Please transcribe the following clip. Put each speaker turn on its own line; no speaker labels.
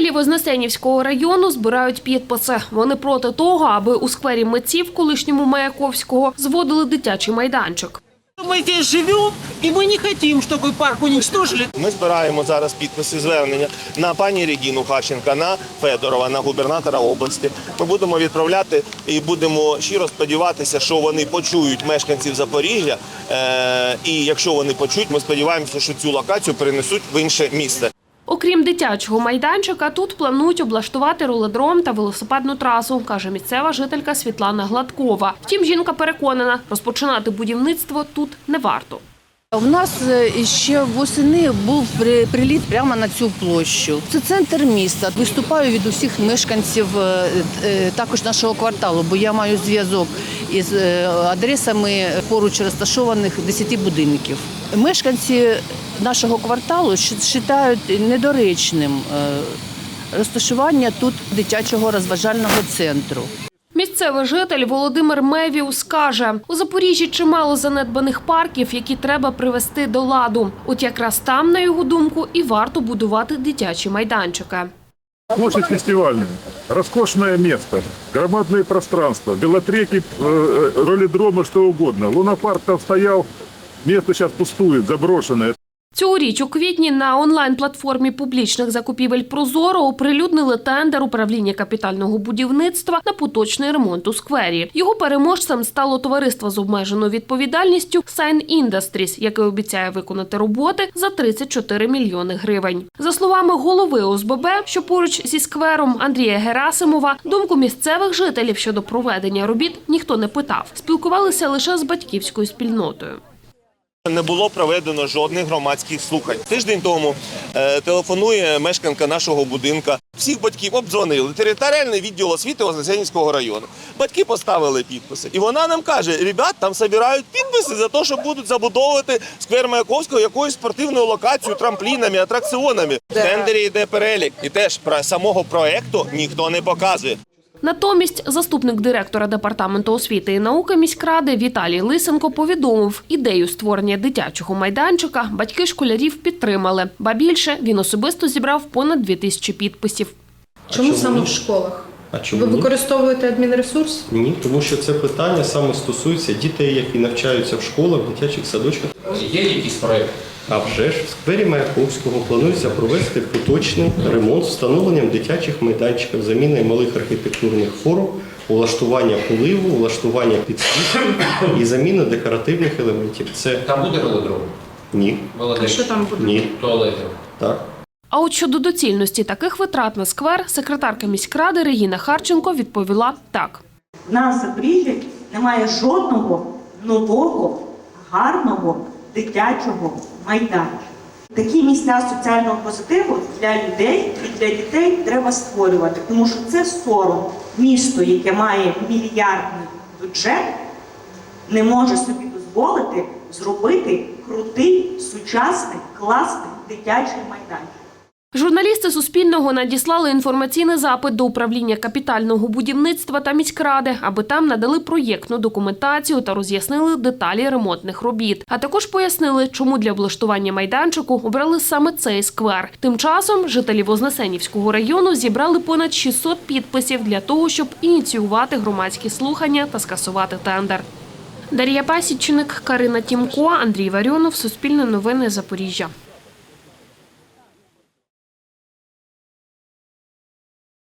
Жителі Вознесенівського району збирають підписи. Вони проти того, аби у сквері митців, колишньому Маяковського, зводили дитячий майданчик.
Мы здесь живем, и мы не хотим, чтобы парк уничтожили.
Ми збираємо зараз підписи звернення на пані Регіну Хащенка, на Федорова, на губернатора області. Ми будемо відправляти і будемо щиро сподіватися, що вони почують мешканців Запоріжжя. Е, і якщо вони почують, ми сподіваємося, що цю локацію перенесуть в інше місце.
Окрім дитячого майданчика, тут планують облаштувати руледром та велосипедну трасу, каже місцева жителька Світлана Гладкова. Втім, жінка переконана, розпочинати будівництво тут не варто.
У нас е, ще восени був при- приліт прямо на цю площу. Це центр міста. Виступаю від усіх мешканців е, е, також нашого кварталу, бо я маю зв'язок із адресами поруч розташованих 10 будинків. Мешканці нашого кварталу вважають недоречним е, розташування тут дитячого розважального центру.
Місцевий житель Володимир Мевіус каже, у Запоріжжі чимало занедбаних парків, які треба привести до ладу. От якраз там, на його думку, і варто будувати дитячі майданчики.
Площадь фестивальная, роскошное место, громадные пространства, велотреки, э, роллидромы, что угодно. Лунопарк там стоял, место сейчас пустует, заброшенное.
Цьогоріч у квітні на онлайн-платформі публічних закупівель Прозоро оприлюднили тендер управління капітального будівництва на поточний ремонт у сквері. Його переможцем стало товариство з обмеженою відповідальністю Sign Industries, яке обіцяє виконати роботи за 34 мільйони гривень. За словами голови ОСББ, що поруч зі сквером Андрія Герасимова, думку місцевих жителів щодо проведення робіт ніхто не питав. Спілкувалися лише з батьківською спільнотою.
Не було проведено жодних громадських слухань. Тиждень тому е, телефонує мешканка нашого будинка. Всіх батьків обдзвонили. Територіальний відділ освіти Вознесенівського району. Батьки поставили підписи. І вона нам каже: ребят, там збирають підписи за те, що будуть забудовувати сквер Маяковського якоюсь спортивною локацією, трамплінами, атракціонами. В тендері йде перелік. І теж про самого проекту ніхто не показує.
Натомість заступник директора департаменту освіти і науки міськради Віталій Лисенко повідомив, ідею створення дитячого майданчика батьки школярів підтримали. Ба більше він особисто зібрав понад 2000 підписів.
Чому,
чому
саме в школах?
А чому
Ви
ні?
використовуєте адмінресурс?
Ні, тому що це питання саме стосується дітей, які навчаються в школах, в дитячих садочках.
Є якийсь проєкт?
А вже ж в сквері Маяковського планується провести поточний ремонт з встановленням дитячих майданчиків, заміною малих архітектурних форм, улаштування поливу, улаштування підсвітки і заміна декоративних елементів. Це
Там буде велодром?
ні,
А що там буде?
ні,
Туалети?
так.
А от щодо доцільності таких витрат на сквер, секретарка міськради Регіна Харченко відповіла так.
В Запоріжжі немає жодного нового, гарного дитячого майданчика. Такі місця соціального позитиву для людей і для дітей треба створювати, тому що це сором. Місто, яке має мільярдний бюджет, не може собі дозволити зробити крутий, сучасний, класний дитячий майданчик.
Журналісти Суспільного надіслали інформаційний запит до управління капітального будівництва та міськради, аби там надали проєктну документацію та роз'яснили деталі ремонтних робіт. А також пояснили, чому для облаштування майданчику обрали саме цей сквер. Тим часом жителі Вознесенівського району зібрали понад 600 підписів для того, щоб ініціювати громадські слухання та скасувати тендер. Дар'я Пасічник, Карина Тімко, Андрій Варіонов, Суспільне новини Запоріжжя.